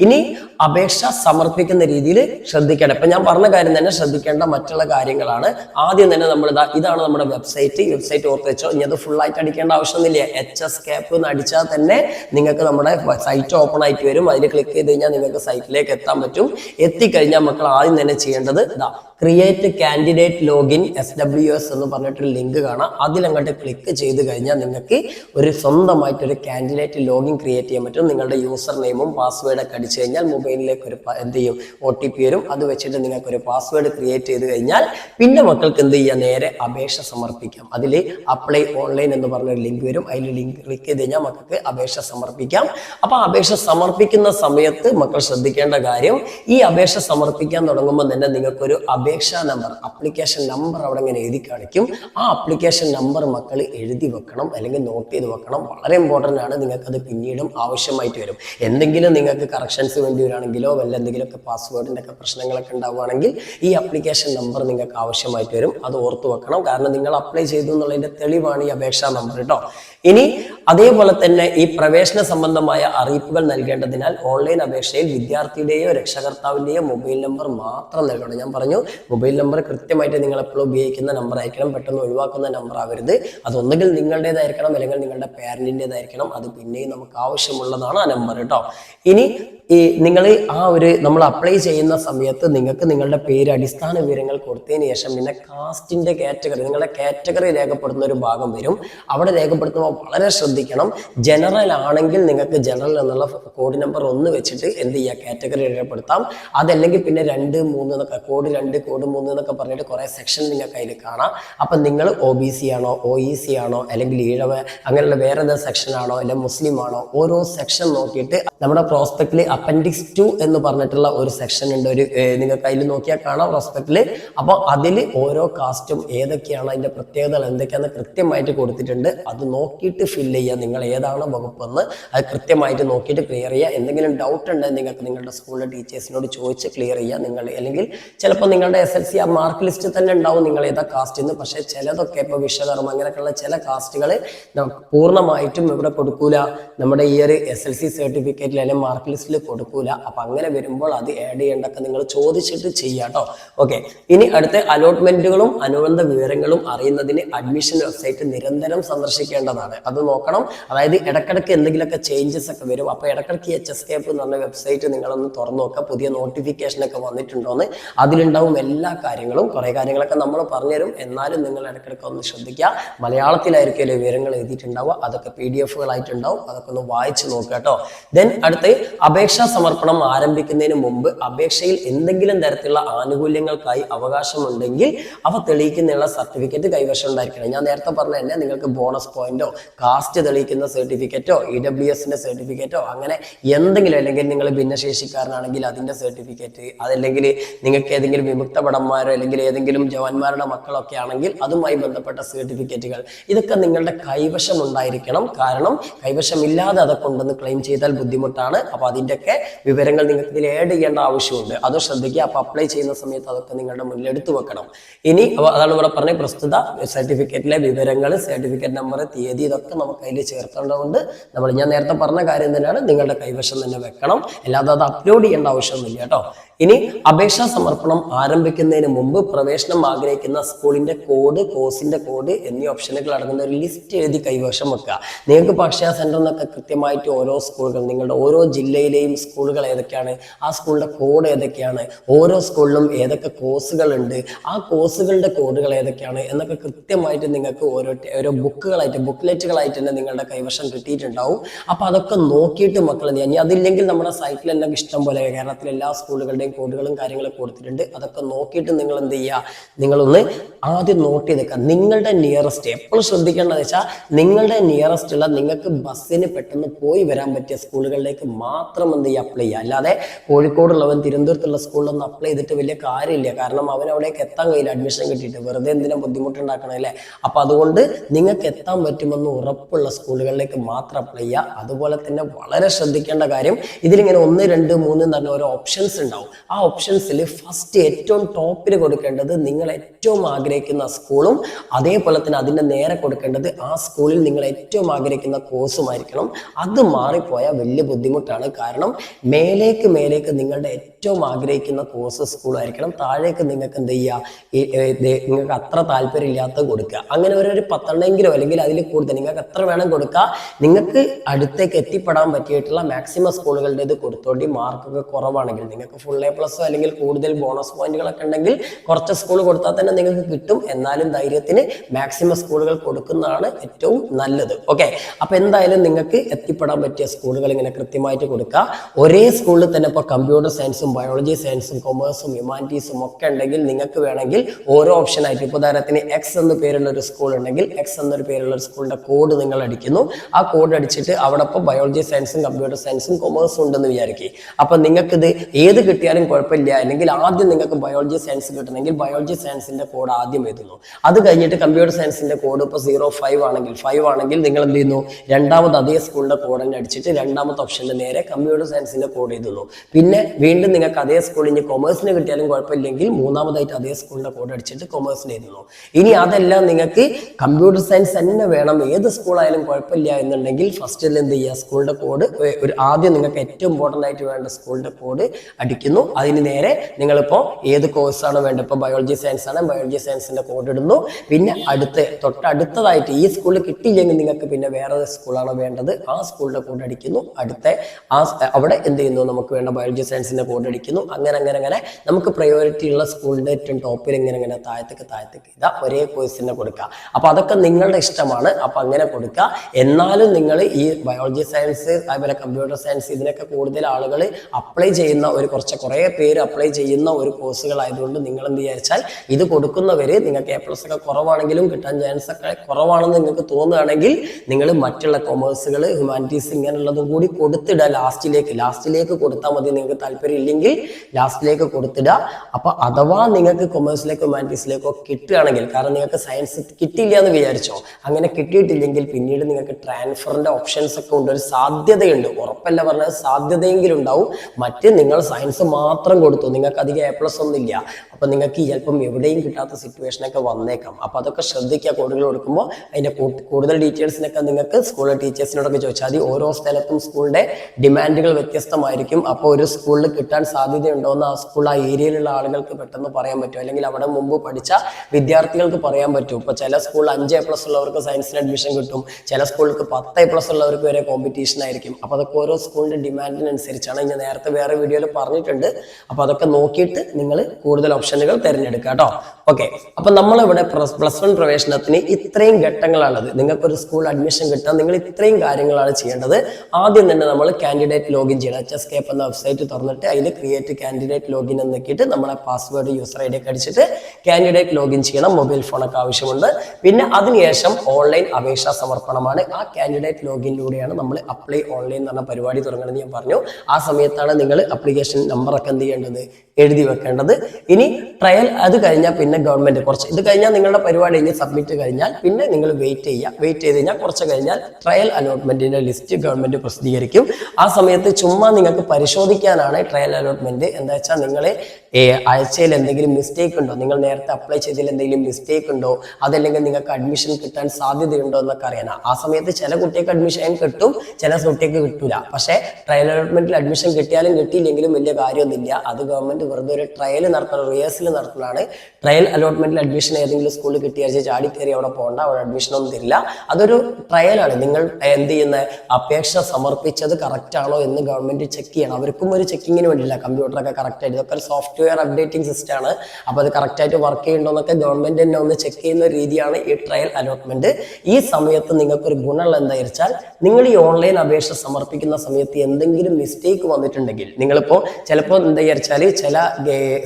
ഇനി അപേക്ഷ സമർപ്പിക്കുന്ന രീതിയിൽ ശ്രദ്ധിക്കണം ഇപ്പം ഞാൻ പറഞ്ഞ കാര്യം തന്നെ ശ്രദ്ധിക്കേണ്ട മറ്റുള്ള കാര്യങ്ങളാണ്. ആദ്യം തന്നെ നമ്മൾ ഇതാ ഇതാണ് നമ്മുടെ വെബ്സൈറ്റ് വെബ്സൈറ്റ് ഓർത്ത് വെച്ചോ ഇനി അത് ഫുൾ ആയിട്ട് അടിക്കേണ്ട ആവശ്യമൊന്നുമില്ല. എച്ച് എസ് ക്യാപ്പ് എന്ന് അടിച്ചാൽ തന്നെ നിങ്ങൾക്ക് നമ്മുടെ സൈറ്റ് ഓപ്പൺ ആയിട്ട് വരും. അതിൽ ക്ലിക്ക് ചെയ്ത് കഴിഞ്ഞാൽ നിങ്ങൾക്ക് സൈറ്റിലേക്ക് എത്താൻ പറ്റും. എത്തിക്കഴിഞ്ഞാൽ മക്കൾ ആദ്യം തന്നെ ചെയ്യേണ്ടത് ഇതാ create candidate login S W S എന്ന് പറഞ്ഞിട്ടൊരു ലിങ്ക് കാണാം. അതിലങ്ങോട്ട് ക്ലിക്ക് ചെയ്ത് കഴിഞ്ഞാൽ നിങ്ങൾക്ക് ഒരു സ്വന്തമായിട്ട് ഒരു കാൻഡിഡേറ്റ് ലോഗിൻ ക്രിയേറ്റ് ചെയ്യാൻ പറ്റും. നിങ്ങളുടെ യൂസർ നെയിമും പാസ്വേഡ് ഒക്കെ അടിച്ചു കഴിഞ്ഞാൽ മൊബൈലിലേക്ക് ഒരു എന്ത് ചെയ്യും? ഒ ടി പി വരും. അത് വെച്ചിട്ട് നിങ്ങൾക്ക് ഒരു പാസ്വേഡ് ക്രിയേറ്റ് ചെയ്ത് കഴിഞ്ഞാൽ പിന്നെ മക്കൾക്ക് എന്ത് ചെയ്യാം? നേരെ അപേക്ഷ സമർപ്പിക്കാം. അതിൽ അപ്ലൈ ഓൺലൈൻ എന്ന് പറഞ്ഞൊരു ലിങ്ക് വരും. അതിൽ ലിങ്ക് ക്ലിക്ക് ചെയ്ത് കഴിഞ്ഞാൽ മക്കൾക്ക് അപേക്ഷ സമർപ്പിക്കാം. അപ്പോൾ അപേക്ഷ സമർപ്പിക്കുന്ന സമയത്ത് മക്കൾ ശ്രദ്ധിക്കേണ്ട കാര്യം ഈ അപേക്ഷ സമർപ്പിക്കാൻ തുടങ്ങുമ്പോൾ തന്നെ നിങ്ങൾക്കൊരു അപേക്ഷാ നമ്പർ അപ്ലിക്കേഷൻ നമ്പർ അവിടെ ഇങ്ങനെ എഴുതി കാണിക്കും. ആ അപ്ലിക്കേഷൻ നമ്പർ മക്കൾ എഴുതി വെക്കണം അല്ലെങ്കിൽ നോട്ട് ചെയ്ത് വെക്കണം. വളരെ ഇമ്പോർട്ടന്റ് ആണ്. നിങ്ങൾക്കത് പിന്നീടും ആവശ്യമായിട്ട് വരും. എന്തെങ്കിലും നിങ്ങൾക്ക് കറക്ഷൻസ് വേണ്ടി വരാണെങ്കിലോ വല്ല എന്തെങ്കിലുമൊക്കെ പാസ്വേഡിന്റെ ഒക്കെ പ്രശ്നങ്ങളൊക്കെ ഉണ്ടാവുകയാണെങ്കിൽ ഈ അപ്ലിക്കേഷൻ നമ്പർ നിങ്ങൾക്ക് ആവശ്യമായിട്ട് വരും. അത് ഓർത്ത് വെക്കണം. കാരണം നിങ്ങൾ അപ്ലൈ ചെയ്തു എന്നുള്ളതിന്റെ തെളിവാണ് ഈ അപേക്ഷാ നമ്പർ കേട്ടോ ഇനി അതേപോലെ തന്നെ ഈ പ്രവേശന സംബന്ധമായ അറിയിപ്പുകൾ നൽകേണ്ടതിനാൽ ഓൺലൈൻ അപേക്ഷയിൽ വിദ്യാർത്ഥിയുടെയോ രക്ഷകർത്താവിന്റെയോ മൊബൈൽ നമ്പർ മാത്രം നൽകണം. ഞാൻ പറഞ്ഞു മൊബൈൽ നമ്പർ കൃത്യമായിട്ട് നിങ്ങൾ എപ്പോഴും ഉപയോഗിക്കുന്ന നമ്പർ ആയിരിക്കണം. പെട്ടെന്ന് ഒഴിവാക്കുന്ന നമ്പർ ആവരുത്. അതൊന്നുകിൽ നിങ്ങളുടേതായിരിക്കണം അല്ലെങ്കിൽ നിങ്ങളുടെ പേരന്റിന്റെതായിരിക്കണം അത് പിന്നെയും നമുക്ക് ആവശ്യമുള്ളതാണ് ആ നമ്പർ കേട്ടോ. ഇനി ഈ നിങ്ങൾ ആ ഒരു നമ്മൾ അപ്ലൈ ചെയ്യുന്ന സമയത്ത് നിങ്ങൾക്ക് നിങ്ങളുടെ പേര് അടിസ്ഥാന വിവരങ്ങൾ കൊടുത്തതിന് ശേഷം പിന്നെ കാസ്റ്റിന്റെ കാറ്റഗറി നിങ്ങളുടെ കാറ്റഗറി രേഖപ്പെടുത്തുന്ന ഒരു ഭാഗം വരും. അവിടെ രേഖപ്പെടുത്തുമ്പോൾ വളരെ ശ്രദ്ധിക്കണം. ജനറൽ ആണെങ്കിൽ നിങ്ങൾക്ക് ജനറൽ എന്നുള്ള കോഡ് നമ്പർ ഒന്ന് വെച്ചിട്ട് എന്ത് ചെയ്യുക? കാറ്റഗറി രേഖപ്പെടുത്താം. അതല്ലെങ്കിൽ പിന്നെ രണ്ട് മൂന്ന് എന്നൊക്കെ കോഡ് രണ്ട് കോഡ് മൂന്ന് എന്നൊക്കെ പറഞ്ഞിട്ട് കുറേ സെക്ഷൻ നിങ്ങൾക്ക് അതിൽ കാണാം. അപ്പം നിങ്ങൾ ഒ ബി സി ആണോ ഒ ഇ സി ആണോ അല്ലെങ്കിൽ ഈഴവ് അങ്ങനെയുള്ള വേറെ ഏതെങ്കിലും സെക്ഷൻ ആണോ അല്ലെങ്കിൽ മുസ്ലിം ആണോ ഓരോ സെക്ഷൻ നോക്കിയിട്ട് നമ്മുടെ പ്രോസ്പെക്റ്റിൽ അപ്പൻഡിക്സ് ടു എന്ന് പറഞ്ഞിട്ടുള്ള ഒരു സെക്ഷൻ ഉണ്ട്. ഒരു നിങ്ങൾ നിങ്ങൾക്ക് അതിൽ നോക്കിയാൽ കാണാം പ്രോസ്പെക്റ്റിൽ അപ്പോൾ അതിൽ ഓരോ കാസ്റ്റും ഏതൊക്കെയാണ് അതിന്റെ പ്രത്യേകതകൾ എന്തൊക്കെയാണെന്ന് കൃത്യമായിട്ട് കൊടുത്തിട്ടുണ്ട്. അത് നോക്കിയിട്ട് ഫില്ല് ചെയ്യുക. നിങ്ങൾ ഏതാണ് വകുപ്പെന്ന് അത് കൃത്യമായിട്ട് നോക്കിയിട്ട് ക്ലിയർ ചെയ്യുക. എന്തെങ്കിലും ഡൗട്ട് ഉണ്ടെങ്കിൽ നിങ്ങൾക്ക് നിങ്ങളുടെ സ്കൂളിലെ ടീച്ചേഴ്സിനോട് ചോദിച്ച് ക്ലിയർ ചെയ്യുക. നിങ്ങൾ അല്ലെങ്കിൽ ചിലപ്പോൾ നിങ്ങളുടെ എസ് എൽ സി ആ മാർക്ക് ലിസ്റ്റ് തന്നെ ഉണ്ടാവും. നിങ്ങൾ ഏതാ കാസ്റ്റ് എന്ന് പക്ഷേ ചിലതൊക്കെ ഇപ്പോൾ വിശ്വകർമ്മ അങ്ങനെയൊക്കെയുള്ള ചില കാസ്റ്റുകൾ പൂർണമായിട്ടും ഇവിടെ കൊടുക്കൂല. നമ്മുടെ ഈ ഒരു എസ് എൽ സി സർട്ടിഫിക്കറ്റിൽ അല്ലെങ്കിൽ മാർക്ക് ലിസ്റ്റിൽ കൊടുക്കൂല. അപ്പൊ അങ്ങനെ വരുമ്പോൾ അത് ആഡ് ചെയ്യേണ്ടൊക്കെ നിങ്ങൾ ചോദിച്ചിട്ട് ചെയ്യാട്ടോ. ഓക്കെ ഇനി അടുത്ത അലോട്ട്മെന്റുകളും അനുബന്ധ വിവരങ്ങളും അറിയുന്നതിന് അഡ്മിഷൻ വെബ്സൈറ്റ് നിരന്തരം സന്ദർശിക്കേണ്ടതാണ്. അത് നോക്കണം. അതായത് ഇടക്കിടക്ക് എന്തെങ്കിലുമൊക്കെ ചേഞ്ചസ് ഒക്കെ വരും. അപ്പൊ ഇടക്കിടക്ക് എച്ച് എസ് കേപ്പ് എന്ന് പറഞ്ഞ വെബ്സൈറ്റ് നിങ്ങളൊന്ന് തുറന്നു നോക്കുക. പുതിയ നോട്ടിഫിക്കേഷൻ ഒക്കെ വന്നിട്ടുണ്ടോന്ന് അതിലുണ്ടാവും എല്ലാ കാര്യങ്ങളും. കുറെ കാര്യങ്ങളൊക്കെ നമ്മൾ പറഞ്ഞുതരും. എന്നാലും നിങ്ങൾ ഇടക്കിടക്ക് ഒന്ന് ശ്രദ്ധിക്കുക. മലയാളത്തിലായിരിക്കും വിവരങ്ങൾ എഴുതിയിട്ടുണ്ടാവുക. അതൊക്കെ പി ഡി എഫുകളായിട്ടുണ്ടാവും അതൊക്കെ ഒന്ന് വായിച്ചു നോക്കുക കേട്ടോ. ദെൻ അടുത്ത് അപേക്ഷാ സമർപ്പണം ആരംഭിക്കുന്നതിന് മുമ്പ് അപേക്ഷയിൽ എന്തെങ്കിലും തരത്തിലുള്ള ആനുകൂല്യങ്ങൾക്കായി അവകാശമുണ്ടെങ്കിൽ അവ തെളിയിക്കുന്നതിനുള്ള സർട്ടിഫിക്കറ്റ് കൈവശം ഉണ്ടായിരിക്കണം. ഞാൻ നേരത്തെ പറഞ്ഞ തന്നെ നിങ്ങൾക്ക് ബോണസ് പോയിന്റോ കാസ്റ്റ് തെളിയിക്കുന്ന സർട്ടിഫിക്കറ്റോ ഇ ഡബ്ല്യു എസിന്റെ സർട്ടിഫിക്കറ്റോ അങ്ങനെ എന്തെങ്കിലും അല്ലെങ്കിൽ നിങ്ങൾ ഭിന്നശേഷിക്കാരനാണെങ്കിൽ അതിന്റെ സർട്ടിഫിക്കറ്റ് അതല്ലെങ്കിൽ നിങ്ങൾക്ക് ഏതെങ്കിലും വിമുക്ത ഭടന്മാരോ അല്ലെങ്കിൽ ഏതെങ്കിലും ജവാന്മാരുടെ മക്കളൊക്കെ ആണെങ്കിൽ അതുമായി ബന്ധപ്പെട്ട സർട്ടിഫിക്കറ്റുകൾ. ഇതൊക്കെ നിങ്ങളുടെ കൈവശം ഉണ്ടായിരിക്കണം. കാരണം കൈവശമില്ലാതെ അതൊക്കെ ഉണ്ടെന്ന് ക്ലെയിം ചെയ്താൽ ബുദ്ധിമുട്ടാണ്. അപ്പൊ അതിന്റെയൊക്കെ വിവരങ്ങൾ നിങ്ങൾക്ക് ഇതിൽ ആഡ് ചെയ്യേണ്ട ആവശ്യമുണ്ട്. അത് ശ്രദ്ധിക്കുക അപ്പൊ അപ്ലൈ ചെയ്യുന്ന സമയത്ത് അതൊക്കെ നിങ്ങളുടെ മുന്നിൽ എടുത്തു വെക്കണം. ഇനി അതാണ് ഇവിടെ പറഞ്ഞ പ്രസ്തുത സർട്ടിഫിക്കറ്റിലെ വിവരങ്ങൾ സർട്ടിഫിക്കറ്റ് നമ്പർ തീയതി ഇതൊക്കെ നമുക്ക് അതിൽ ചേർത്തേണ്ടതുകൊണ്ട് നമ്മൾ ഞാൻ നേരത്തെ പറഞ്ഞ കാര്യം തന്നെയാണ് നിങ്ങളുടെ കൈവശം തന്നെ വെക്കണം. അല്ലാതെ അത് അപ്ലോഡ് ചെയ്യേണ്ട ആവശ്യമൊന്നുമില്ല കേട്ടോ. ഇനി അപേക്ഷാ സമർപ്പണം ആരംഭിക്കുന്നതിന് മുമ്പ് പ്രവേശനം ആഗ്രഹിക്കുന്ന സ്കൂളിന്റെ കോഡ് കോഴ്സിന്റെ കോഡ് എന്നീ ഓപ്ഷനുകൾ അടങ്ങുന്ന ഒരു ലിസ്റ്റ് എഴുതി കൈവശം വെക്കുക. നിങ്ങൾക്ക് പക്ഷേ സെന്റർ എന്നൊക്കെ കൃത്യമായിട്ട് ഓരോ സ്കൂളുകൾ നിങ്ങളുടെ ഓരോ ജില്ലയിലെയും സ്കൂളുകൾ ഏതൊക്കെയാണ് ആ സ്കൂളിന്റെ കോഡ് ഏതൊക്കെയാണ് ഓരോ സ്കൂളിലും ഏതൊക്കെ കോഴ്സുകൾ ഉണ്ട് ആ കോഴ്സുകളുടെ കോഡുകൾ ഏതൊക്കെയാണ് എന്നൊക്കെ കൃത്യമായിട്ട് നിങ്ങൾക്ക് ഓരോ ഓരോ ബുക്കുകളായിട്ട് ബുക്ക്ലെറ്റുകളായിട്ട് തന്നെ നിങ്ങളുടെ കൈവശം കിട്ടിയിട്ടുണ്ടാവും. അപ്പൊ അതൊക്കെ നോക്കിയിട്ട് മക്കൾ ഇനി അതില്ലെങ്കിൽ നമ്മുടെ സൈറ്റിൽ എന്നൊക്കെ ഇഷ്ടം പോലെ കേരളത്തിലെ എല്ലാ സ്കൂളുകളുടെയും കോഡുകളും കാര്യങ്ങളൊക്കെ കൊടുത്തിട്ടുണ്ട്. അതൊക്കെ നോക്കിയിട്ട് നിങ്ങൾ എന്ത് ചെയ്യുക? നിങ്ങളൊന്ന് ആദ്യം നോട്ട് ചെയ്തേക്കുക നിങ്ങളുടെ നിയറസ്റ്റ് എപ്പോഴും ശ്രദ്ധിക്കേണ്ടത് വെച്ചാൽ നിങ്ങളുടെ നിയറസ്റ്റ് ഉള്ള നിങ്ങൾക്ക് ബസ്സിന് പെട്ടെന്ന് പോയി വരാൻ പറ്റിയ സ്കൂളുകളിലേക്ക് മാത്രം എന്ത് ചെയ്യുക അപ്ലൈ ചെയ്യുക. അല്ലാതെ കോഴിക്കോടുള്ളവൻ തിരുവനന്തപുരത്തുള്ള സ്കൂളിലൊന്നും അപ്ലൈ ചെയ്തിട്ട് വലിയ കാര്യമില്ല. കാരണം അവൻ അവിടേക്ക് എത്താൻ കഴിയില്ല അഡ്മിഷൻ കിട്ടിയിട്ട്. വെറുതെ എന്തിനാ ബുദ്ധിമുട്ടുണ്ടാക്കണം അല്ലേ? അപ്പൊ അതുകൊണ്ട് നിങ്ങൾക്ക് എത്താൻ പറ്റുമെന്ന് ഉറപ്പുള്ള സ്കൂളുകളിലേക്ക് മാത്രം അപ്ലൈ ചെയ്യുക. അതുപോലെ തന്നെ വളരെ ശ്രദ്ധിക്കേണ്ട കാര്യം ഇതിലിങ്ങനെ ഒന്ന് രണ്ട് മൂന്ന് പറഞ്ഞ ഓരോ ഓപ്ഷൻസ് ഉണ്ടാവും. ആ ഓപ്ഷൻസിൽ ഫസ്റ്റ് ഏറ്റവും ടോപ്പിൽ കൊടുക്കേണ്ടത് നിങ്ങൾ ഏറ്റവും ആഗ്രഹിക്കുന്ന ആഗ്രഹിക്കുന്ന സ്കൂളും അതേപോലെ തന്നെ അതിന്റെ നേരെ കൊടുക്കേണ്ടത് ആ സ്കൂളിൽ നിങ്ങൾ ഏറ്റവും ആഗ്രഹിക്കുന്ന കോഴ്സുമായിരിക്കണം അത് മാറിപ്പോയാൽ വലിയ ബുദ്ധിമുട്ടാണ്. കാരണം മേലേക്ക് മേലേക്ക് നിങ്ങളുടെ ഏറ്റവും ആഗ്രഹിക്കുന്ന കോഴ്സ് സ്കൂളായിരിക്കണം. താഴേക്ക് നിങ്ങൾക്ക് എന്ത് ചെയ്യുക? നിങ്ങൾക്ക് അത്ര താല്പര്യമില്ലാത്ത കൊടുക്കുക. അങ്ങനെ ഒരു ഒരു പത്തെണ്ണമെങ്കിലോ അല്ലെങ്കിൽ അതിൽ കൂടുതൽ നിങ്ങൾക്ക് എത്ര വേണം കൊടുക്കുക? നിങ്ങൾക്ക് അടുത്തേക്ക് എത്തിപ്പെടാൻ പറ്റിയിട്ടുള്ള മാക്സിമം സ്കൂളുകളുടെ ഇത് കൊടുത്തോണ്ടി മാർക്കൊക്കെ കുറവാണെങ്കിൽ നിങ്ങൾക്ക് ഫുൾ എ പ്ലസ് അല്ലെങ്കിൽ കൂടുതൽ ബോണസ് പോയിന്റുകളൊക്കെ ഉണ്ടെങ്കിൽ കുറച്ച് സ്കൂൾ കൊടുത്താൽ തന്നെ നിങ്ങൾക്ക് കിട്ടും. എന്നാലും ധൈര്യത്തിന് മാക്സിമം സ്കൂളുകൾ കൊടുക്കുന്നതാണ് ഏറ്റവും നല്ലത്. ഓക്കെ അപ്പൊ എന്തായാലും നിങ്ങൾക്ക് എത്തിപ്പെടാൻ പറ്റിയ സ്കൂളുകൾ ഇങ്ങനെ കൃത്യമായിട്ട് കൊടുക്കുക ഒരേ സ്കൂളിൽ തന്നെ ഇപ്പോൾ കമ്പ്യൂട്ടർ സയൻസും ബയോളജി സയൻസും കൊമേഴ്സും ഹ്യൂമാനിറ്റീസും ഒക്കെ ഉണ്ടെങ്കിൽ നിങ്ങൾക്ക് വേണമെങ്കിൽ ഓരോ ഓപ്ഷൻ ആയിട്ട് ഉദാഹരണത്തിന് എക്സ് എന്ന് പേരുള്ള ഒരു സ്കൂൾ ഉണ്ടെങ്കിൽ എക്സ് എന്നൊരു പേരുള്ള ഒരു സ്കൂളിന്റെ കോഡ് നിങ്ങൾ അടിക്കുന്നു. ആ കോഡ് അടിച്ചിട്ട് അവിടെ ഇപ്പോൾ ബയോളജി സയൻസും കമ്പ്യൂട്ടർ സയൻസും കൊമേഴ്സും ഉണ്ടെന്ന് വിചാരിക്കുക അപ്പൊ ഇത് ഏത് കിട്ടിയാലും കുഴപ്പമില്ല. അല്ലെങ്കിൽ ആദ്യം നിങ്ങൾക്ക് ബയോളജി സയൻസ് കിട്ടണമെങ്കിൽ ബയോളജി സയൻസിന്റെ കോഡ് ആദ്യം എഴുതുന്നു അത് കഴിഞ്ഞിട്ട് കമ്പ്യൂട്ടർ സയൻസിന്റെ കോഡ് ഇപ്പോൾ സീറോ ഫൈവ് ആണെങ്കിൽ ഫൈവ് ആണെങ്കിൽ നിങ്ങൾ എന്ത് ചെയ്യുന്നു? രണ്ടാമത് അതേ സ്കൂളിന്റെ കോഡ് തന്നെ അടിച്ചിട്ട് രണ്ടാമത്തെ ഓപ്ഷനിൽ നേരെ കമ്പ്യൂട്ടർ സയൻസിന്റെ കോഡ് എഴുതുന്നു. പിന്നെ വീണ്ടും നിങ്ങൾക്ക് അതേ സ്കൂളിൽ ഇനി കൊമേഴ്സിന് കിട്ടിയാലും കുഴപ്പമില്ലെങ്കിൽ മൂന്നാമതായിട്ട് അതേ സ്കൂളിന്റെ കോഡ് അടിച്ചിട്ട് കൊമേഴ്സിന് എഴുതുന്നു. ഇനി അതെല്ലാം നിങ്ങൾക്ക് കമ്പ്യൂട്ടർ സയൻസ് തന്നെ വേണം. ഏത് സ്കൂളായാലും കുഴപ്പമില്ല എന്നുണ്ടെങ്കിൽ ഫസ്റ്റിൽ എന്ത് ചെയ്യുക? സ്കൂളിന്റെ കോഡ് ഒരു ആദ്യം നിങ്ങൾക്ക് ഏറ്റവും ഇമ്പോർട്ടന്റ് ആയിട്ട് വേണ്ട സ്കൂളിന്റെ കോഡ് അടിക്കുന്നു. അതിന് നേരെ നിങ്ങളിപ്പോൾ ഏത് കോഴ്സാണ് വേണ്ടത്? ഇപ്പോൾ ബയോളജി സയൻസ് ആണ്. ബയോളജി സയൻസിന്റെ കോഡ് ഇടുന്നു. പിന്നെ അടുത്ത് തൊട്ടടുത്തതായിട്ട് ഈ സ്കൂളിൽ കിട്ടിയില്ലെങ്കിൽ നിങ്ങൾക്ക് പിന്നെ വേറെ സ്കൂളാണ് വേണ്ടത്? ആ സ്കൂളിന്റെ കോഡ് അടിക്കുന്നു. അടുത്ത ആ അവിടെ എന്ത് ചെയ്യുന്നു? നമുക്ക് വേണ്ട ബയോളജി സയൻസിന്റെ കോഡ് അടിക്കുന്നു. അങ്ങനെ അങ്ങനെ അങ്ങനെ നമുക്ക് പ്രയോറിറ്റി ഉള്ള സ്കൂളിന്റെ ഏറ്റവും ടോപ്പിൽ ഇങ്ങനെ ഇങ്ങനെ താഴത്തേക്ക് താഴത്തേക്ക് ഇതാ ഒരേ കോഴ്സിനെ കൊടുക്കുക അപ്പോൾ അതൊക്കെ നിങ്ങളുടെ ഇഷ്ടമാണ്. അപ്പോൾ അങ്ങനെ കൊടുക്കുക എന്നാലും നിങ്ങൾ ഈ ബയോളജി സയൻസ് അതുപോലെ കമ്പ്യൂട്ടർ സയൻസ് ഇതിനൊക്കെ കൂടുതൽ ആളുകൾ അപ്ലൈ ചെയ്യുന്ന ഒരു കുറച്ച് കുറേ പേര് അപ്ലൈ ചെയ്യുന്ന ഒരു കോഴ്സുകളായതുകൊണ്ട് നിങ്ങൾ എന്ത് വിചാരിച്ചാൽ ഇത് കൊടുക്കുന്നവര് നിങ്ങൾക്ക് എ പ്ലസ് ഒക്കെ കുറവാണെങ്കിലും കിട്ടാൻ ചാൻസ് ഒക്കെ കുറവാണെന്ന് നിങ്ങൾക്ക് തോന്നുകയാണെങ്കിൽ നിങ്ങൾ മറ്റുള്ള കൊമേഴ്സുകൾ ഹ്യൂമാനിറ്റീസ് ഇങ്ങനെയുള്ളതും കൂടി കൊടുത്തിടുക ലാസ്റ്റിലേക്ക് ലാസ്റ്റിലേക്ക് കൊടുത്താൽ മതി നിങ്ങൾക്ക് താല്പര്യം ഇല്ലെങ്കിൽ ലാസ്റ്റിലേക്ക് കൊടുത്തിടുക. അപ്പോൾ അഥവാ നിങ്ങൾക്ക് കൊമേഴ്സിലേക്കോ ഹ്യൂമാനിറ്റീസിലേക്കോ കിട്ടുകയാണെങ്കിൽ കാരണം നിങ്ങൾക്ക് സയൻസ് കിട്ടിയില്ല എന്ന് വിചാരിച്ചോ അങ്ങനെ കിട്ടിയിട്ടില്ലെങ്കിൽ പിന്നീട് നിങ്ങൾക്ക് ട്രാൻസ്ഫറിന്റെ ഓപ്ഷൻസ് ഒക്കെ ഉണ്ട്. ഒരു സാധ്യതയുണ്ട്. ഉറപ്പല്ല പറഞ്ഞാൽ സാധ്യതയെങ്കിലും ഉണ്ടാവും. മറ്റ് നിങ്ങൾ സയൻസ് മാത്രം കൊടുത്തു. നിങ്ങൾക്ക് അധികം എ പ്ലസ് ഒന്നും ഇല്ല. അപ്പൊ നിങ്ങൾക്ക് ചിലപ്പം എവിടെയും കിട്ടാത്ത സിറ്റുവേഷൻ ഒക്കെ വന്നേക്കാം. അപ്പോൾ അതൊക്കെ ശ്രദ്ധിക്കുക കോഡുകൾ കൊടുക്കുമ്പോൾ അതിന്റെ കൂടുതൽ ഡീറ്റെയിൽസിനൊക്കെ നിങ്ങൾക്ക് സ്കൂളിലെ ടീച്ചേഴ്സിനോടൊക്കെ ചോദിച്ചാൽ മതി. ഓരോ സ്ഥലത്തും സ്കൂളിന്റെ ഡിമാൻഡുകൾ വ്യത്യസ്തമായിരിക്കും. അപ്പോൾ ഒരു സ്കൂളിൽ കിട്ടാൻ സാധ്യതയുണ്ടോ എന്ന് ആ സ്കൂൾ ആ ഏരിയയിലുള്ള ആളുകൾക്ക് പെട്ടെന്ന് പറയാൻ പറ്റും. അല്ലെങ്കിൽ അവിടെ മുമ്പ് പഠിച്ച വിദ്യാർത്ഥികൾക്ക് പറയാൻ പറ്റും. ഇപ്പൊ ചില സ്കൂളിൽ അഞ്ച് എ പ്ലസ് ഉള്ളവർക്ക് സയൻസിന് അഡ്മിഷൻ കിട്ടും. ചില സ്കൂളിൽ പത്ത് എ പ്ലസ് ഉള്ളവർക്ക് വരെ കോമ്പറ്റീഷൻ ആയിരിക്കും. അപ്പോൾ അതൊക്കെ ഓരോ സ്കൂളിന്റെ ഡിമാൻഡിനനുസരിച്ചാണ്. ഞാൻ നേരത്തെ വേറെ വീഡിയോയിൽ പറഞ്ഞിട്ടുണ്ട്. അപ്പോൾ അതൊക്കെ നോക്കിയിട്ട് നിങ്ങൾ കൂടുതൽ ഓപ്ഷനുകൾ തിരഞ്ഞെടുക്കുക കേട്ടോ. ഓക്കെ അപ്പൊ നമ്മളിവിടെ പ്ലസ് വൺ പ്രവേശനത്തിന് ഇത്രയും ഘട്ടങ്ങളാണുള്ളത് നിങ്ങൾക്കൊരു സ്കൂൾ അഡ്മിഷൻ കിട്ടാൻ നിങ്ങൾ ഇത്രയും കാര്യങ്ങളാണ് ചെയ്യേണ്ടത്. ആദ്യം തന്നെ നമ്മൾ കാൻഡിഡേറ്റ് ലോഗിൻ ചെയ്യണം. എച്ച് എസ് കേപ്പ് എന്ന വെബ്സൈറ്റ് തുറന്നിട്ട് അതിൽ ക്രിയേറ്റ് കാൻഡിഡേറ്റ് ലോഗിൻ എന്നൊക്കെയിട്ട് നമ്മളെ പാസ്വേഡ് യൂസർ ഐ ഡി ഒക്കെ അടിച്ചിട്ട് കാൻഡിഡേറ്റ് ലോഗിൻ ചെയ്യണം. മൊബൈൽ ഫോണൊക്കെ ആവശ്യമുണ്ട്. പിന്നെ അതിനുശേഷം ഓൺലൈൻ അപേക്ഷാ സമർപ്പണമാണ്. ആ കാൻഡിഡേറ്റ് ലോഗിനിലൂടെയാണ് നമ്മൾ അപ്ലൈ ഓൺലൈൻ എന്ന് പറഞ്ഞ പരിപാടി തുടങ്ങണമെന്ന് ഞാൻ പറഞ്ഞു. ആ സമയത്താണ് നിങ്ങൾ അപ്ലിക്കേഷൻ നമ്പറൊക്കെ എന്ത് ചെയ്യേണ്ടത്? എഴുതി വെക്കേണ്ടത്. ഇനി ട്രയൽ അത് കഴിഞ്ഞാൽ പിന്നെ ഗവൺമെന്റ് കുറച്ച് ഇത് കഴിഞ്ഞാൽ നിങ്ങളുടെ പരിപാടി ഇനി സബ്മിറ്റ് കഴിഞ്ഞാൽ പിന്നെ നിങ്ങൾ വെയിറ്റ് ചെയ്യുക. വെയിറ്റ് ചെയ്ത് കഴിഞ്ഞാൽ കുറച്ച് കഴിഞ്ഞാൽ ട്രയൽ അലോട്ട്മെന്റിന്റെ ലിസ്റ്റ് ഗവൺമെന്റ് പ്രസിദ്ധീകരിക്കും. ആ സമയത്ത് ചുമ്മാ നിങ്ങൾക്ക് പരിശോധിക്കാനാണ് ട്രയൽ അലോട്ട്മെന്റ് എന്താ വെച്ചാൽ നിങ്ങൾ ആഴ്ചയിൽ എന്തെങ്കിലും മിസ്റ്റേക്ക് ഉണ്ടോ? നിങ്ങൾ നേരത്തെ അപ്ലൈ ചെയ്തതിൽ എന്തെങ്കിലും മിസ്റ്റേക്ക് ഉണ്ടോ? അതല്ലെങ്കിൽ നിങ്ങൾക്ക് അഡ്മിഷൻ കിട്ടാൻ സാധ്യതയുണ്ടോ എന്നൊക്കെ അറിയണം ആ സമയത്ത് ചില കുട്ടികൾക്ക് അഡ്മിഷൻ കിട്ടും ചില കുട്ടികൾക്ക് കിട്ടില്ല പക്ഷേ ട്രയൽ അലോട്ട്മെന്റിൽ അഡ്മിഷൻ കിട്ടിയാലും കിട്ടിയില്ലെങ്കിലും വലിയ കാര്യമൊന്നുമില്ല. അത് ഗവൺമെന്റ് വെറുതെ ഒരു ട്രയൽ നടത്തണം റിഹേഴ്സൽ നടത്തുന്നതാണ്. ട്രയൽ അലോട്ട്മെന്റിൽ അഡ്മിഷൻ ഏതെങ്കിലും സ്കൂളിൽ കിട്ടിയാൽ ചാടി കയറി അവിടെ പോകണ്ട അവിടെ അഡ്മിഷൻ ഒന്നും തരില്ല. അതൊരു ട്രയലാണ് നിങ്ങൾ എന്ത് ചെയ്യുന്ന? അപേക്ഷ സമർപ്പിച്ചത് കറക്റ്റ് ആണോ എന്ന് ഗവൺമെന്റ് ചെക്ക് ചെയ്യണം. അവർക്കും ഒരു ചെക്കിങ്ങിന് വേണ്ടിയില്ല കമ്പ്യൂട്ടറൊക്കെ കറക്റ്റ് ആയിട്ട്. ഇതൊക്കെ ഒരു സോഫ്റ്റ്വെയർ അപ്ഡേറ്റിംഗ് സിസ്റ്റം ആണ്. അപ്പോൾ അത് കറക്റ്റായിട്ട് വർക്ക് ചെയ്യുന്നുണ്ടോ എന്നൊക്കെ ഗവൺമെന്റ് തന്നെ ഒന്ന് ചെക്ക് ചെയ്യുന്ന രീതിയാണ് ഈ ട്രയൽ അലോട്ട്മെന്റ് ഈ സമയത്ത് നിങ്ങൾക്കൊരു ഗുണമുള്ള എന്താ വെച്ചാൽ നിങ്ങൾ ഈ ഓൺലൈൻ അപേക്ഷ സമർപ്പിക്കുന്ന സമയത്ത് എന്തെങ്കിലും മിസ്റ്റേക്ക് വന്നിട്ടുണ്ടെങ്കിൽ നിങ്ങളിപ്പോൾ ചിലപ്പോൾ എന്താ വിചാരിച്ചാൽ ചില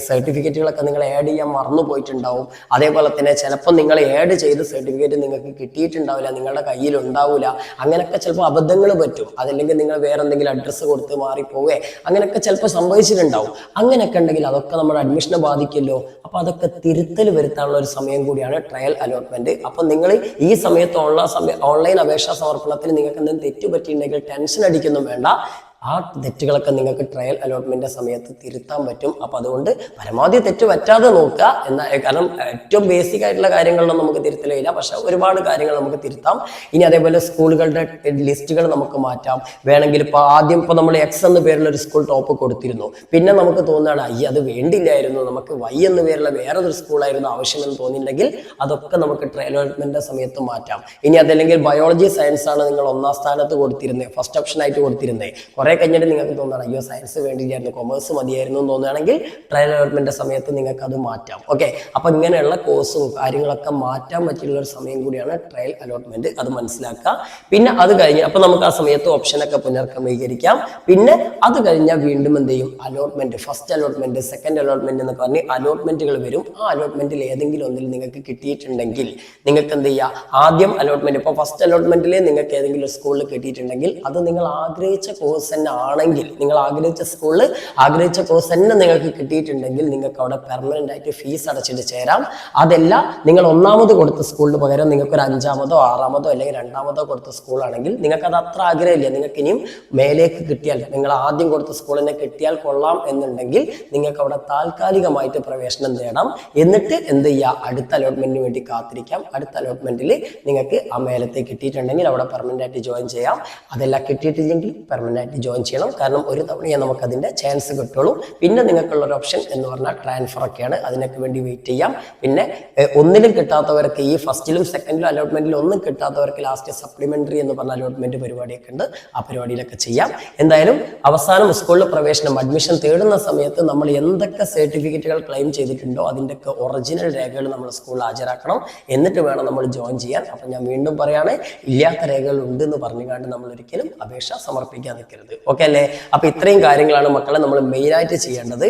സർട്ടിഫിക്കറ്റുകളൊക്കെ നിങ്ങൾ ആഡ് ചെയ്യാൻ മറന്നു പോയിട്ടുണ്ടാവും. അതേപോലെ തന്നെ ചിലപ്പോൾ നിങ്ങൾ ആഡ് ചെയ്ത സർട്ടിഫിക്കറ്റ് നിങ്ങൾക്ക് കിട്ടിയിട്ടുണ്ടാവില്ല നിങ്ങളുടെ കയ്യിൽ ഉണ്ടാവില്ല അങ്ങനെയൊക്കെ ചിലപ്പോൾ അബദ്ധങ്ങൾ പറ്റും. അതല്ലെങ്കിൽ നിങ്ങൾ വേറെ എന്തെങ്കിലും അഡ്രസ്സ് കൊടുത്ത് മാറിപ്പോവേ. അങ്ങനെയൊക്കെ ചിലപ്പോൾ സംഭവിച്ചിട്ടുണ്ടാവും. അങ്ങനെയൊക്കെ ഉണ്ടെങ്കിൽ അതൊക്കെ നമ്മുടെ അഡ്മിഷനെ ബാധിക്കുമല്ലോ. അപ്പൊ അതൊക്കെ തിരുത്തൽ വരുത്താനുള്ള ഒരു സമയം കൂടിയാണ് ട്രയൽ അലോട്ട്മെന്റ് അപ്പൊ നിങ്ങൾ ഈ സമയത്ത് ഓൺലൈൻ ഓൺലൈൻ അപേക്ഷാ സമർപ്പണത്തിൽ നിങ്ങൾക്ക് എന്തെങ്കിലും തെറ്റ് പറ്റിയിട്ടുണ്ടെങ്കിൽ ടെൻഷൻ അടിക്കൊന്നും വേണ്ട. ആ തെറ്റുകളൊക്കെ നിങ്ങൾക്ക് ട്രയൽ അലോട്ട്മെന്റ് സമയത്ത് തിരുത്താൻ പറ്റും. അപ്പൊ അതുകൊണ്ട് പരമാവധി തെറ്റ് പറ്റാതെ നോക്കുക എന്നാൽ കാരണം ഏറ്റവും ബേസിക് ആയിട്ടുള്ള കാര്യങ്ങളിലൊന്നും നമുക്ക് തിരുത്തലില്ല. പക്ഷെ ഒരുപാട് കാര്യങ്ങൾ നമുക്ക് തിരുത്താം. ഇനി അതേപോലെ സ്കൂളുകളുടെ ലിസ്റ്റുകൾ നമുക്ക് മാറ്റാം. വേണമെങ്കിൽ ഇപ്പൊ ആദ്യം ഇപ്പൊ നമ്മൾ എക്സ് എന്ന പേരിൽ ഒരു സ്കൂൾ ടോപ്പ് കൊടുത്തിരുന്നു. പിന്നെ നമുക്ക് തോന്നുകയാണ് അയ്യ അത് വേണ്ടില്ലായിരുന്നു. നമുക്ക് വൈ എന്ന പേരുള്ള വേറൊരു സ്കൂളായിരുന്നു ആവശ്യമെന്ന് തോന്നിയില്ലെങ്കിൽ അതൊക്കെ നമുക്ക് ട്രയൽ അലോട്ട്മെന്റിന്റെ സമയത്ത് മാറ്റാം. ഇനി അതല്ലെങ്കിൽ ബയോളജി സയൻസ് ആണ് നിങ്ങൾ ഒന്നാം സ്ഥാനത്ത് കൊടുത്തിരുന്നത് ഫസ്റ്റ് ഓപ്ഷൻ ആയിട്ട് കൊടുത്തിരുന്നത് കുറെ കഴിഞ്ഞിട്ട് നിങ്ങൾക്ക് തോന്നണം അയ്യോ സയൻസ് വേണ്ടിയില്ലായിരുന്നു കൊമേഴ്സ് മതിയായിരുന്നു എന്ന് തോന്നുകയാണെങ്കിൽ ട്രയൽ ഡെവലപ്മെന്റ് സമയത്ത് നിങ്ങൾക്ക് അത് മാറ്റാം. ഓക്കെ അപ്പൊ ഇങ്ങനെയുള്ള കോഴ്സും കാര്യങ്ങളൊക്കെ മാറ്റാൻ പറ്റിയുള്ള ഒരു സമയം കൂടിയാണ് ട്രയൽ അലോട്ട്മെന്റ് അത് മനസ്സിലാക്കുക. പിന്നെ അത് കഴിഞ്ഞ് അപ്പൊ നമുക്ക് ആ സമയത്ത് ഓപ്ഷനൊക്കെ പുനർക്രമീകരിക്കാം. പിന്നെ അത് കഴിഞ്ഞാൽ വീണ്ടും എന്ത് ചെയ്യും? Allotment first allotment second allotment എന്നൊക്കെ പറഞ്ഞ് അലോട്ട്മെന്റുകൾ വരും. ആ അലോട്ട്മെന്റിൽ ഏതെങ്കിലും ഒന്നിൽ നിങ്ങൾക്ക് കിട്ടിയിട്ടുണ്ടെങ്കിൽ നിങ്ങൾക്ക് എന്ത് ചെയ്യുക ആദ്യം അലോട്ട്മെന്റ് ഇപ്പോൾ ഫസ്റ്റ് അലോട്ട്മെന്റിൽ നിങ്ങൾക്ക് ഏതെങ്കിലും സ്കൂളിൽ കിട്ടിയിട്ടുണ്ടെങ്കിൽ അത് നിങ്ങൾ ആഗ്രഹിച്ച കോഴ്സ് തന്നെ ആണെങ്കിൽ നിങ്ങൾ ആഗ്രഹിച്ച സ്കൂളിൽ ആഗ്രഹിച്ച കോഴ്സ് തന്നെ നിങ്ങൾക്ക് കിട്ടിയിട്ടുണ്ടെങ്കിൽ നിങ്ങൾക്ക് അവിടെ പെർമനന്റ് ആയിട്ട് ഫീസ് അടച്ചിട്ട് ചേരാം. അതല്ല നിങ്ങൾ ഒന്നാമത് കൊടുത്ത സ്കൂളിന് പകരം നിങ്ങൾക്ക് ഒരു അഞ്ചാമതോ ആറാമതോ അല്ലെങ്കിൽ രണ്ടാമതോ കൊടുത്ത സ്കൂളാണെങ്കിൽ നിങ്ങൾക്ക് അത് അത്ര ആഗ്രഹമില്ല. നിങ്ങൾക്ക് ഇനിയും മേലേക്ക് കിട്ടിയാൽ നിങ്ങൾ ആദ്യം കൊടുത്ത സ്കൂളിനെ കിട്ടിയാൽ കൊള്ളാം എന്നുണ്ടെങ്കിൽ നിങ്ങൾക്ക് അവിടെ താൽക്കാലികമായിട്ട് പ്രവേശനം നേടാം. എന്നിട്ട് എന്ത് ചെയ്യുക? അടുത്ത അലോട്ട്മെന്റിന് വേണ്ടി കാത്തിരിക്കാം. അടുത്ത അലോട്ട്മെന്റിൽ നിങ്ങൾക്ക് ആ മേലത്തെ കിട്ടിയിട്ടുണ്ടെങ്കിൽ അവിടെ പെർമനന്റ് ആയിട്ട് ജോയിൻ ചെയ്യാം. അതെല്ലാം കിട്ടിയിട്ടില്ലെങ്കിൽ പെർമനന്റ് ആയിട്ട് ജോയിൻ ചെയ്യണം. കാരണം ഒരു തവണയെ നമുക്ക് അതിന്റെ ചാൻസ് കിട്ടുള്ളൂ. പിന്നെ നിങ്ങൾക്കുള്ള ഒരു ഓപ്ഷൻ എന്ന് പറഞ്ഞാൽ ട്രാൻസ്ഫർ ഒക്കെയാണ്. അതിനൊക്കെ വേണ്ടി വെയിറ്റ് ചെയ്യാം. പിന്നെ ഒന്നിലും കിട്ടാത്തവർക്ക് ഈ ഫസ്റ്റിലും സെക്കൻഡിലും അലോട്ട്മെന്റിലും ഒന്നും കിട്ടാത്തവർക്ക് ലാസ്റ്റ് സപ്ലിമെന്ററി എന്ന് പറഞ്ഞ അലോട്ട്മെന്റ് പരിപാടിയൊക്കെ ഉണ്ട്. ആ പരിപാടിയിലൊക്കെ ചെയ്യാം. എന്തായാലും അവസാനം സ്കൂളിൽ പ്രവേശനം അഡ്മിഷൻ തേടുന്ന സമയത്ത് നമ്മൾ എന്തൊക്കെ സർട്ടിഫിക്കറ്റുകൾ ക്ലെയിം ചെയ്തിട്ടുണ്ടോ അതിന്റെയൊക്കെ ഒറിജിനൽ രേഖകൾ നമ്മൾ സ്കൂളിൽ ഹാജരാക്കണം. എന്നിട്ട് വേണം നമ്മൾ ജോയിൻ ചെയ്യാൻ. അപ്പം ഞാൻ വീണ്ടും പറയുകയാണ് ഇല്ലാത്ത രേഖകൾ ഉണ്ടെന്ന് പറഞ്ഞുകൊണ്ട് നമ്മൾ ഒരിക്കലും അപേക്ഷ സമർപ്പിക്കാൻ നിൽക്കരുത്. ഓക്കെ അല്ലേ? അപ്പൊ ഇത്രയും കാര്യങ്ങളാണ് മക്കളെ നമ്മൾ മെയിനായിട്ട് ചെയ്യേണ്ടത്.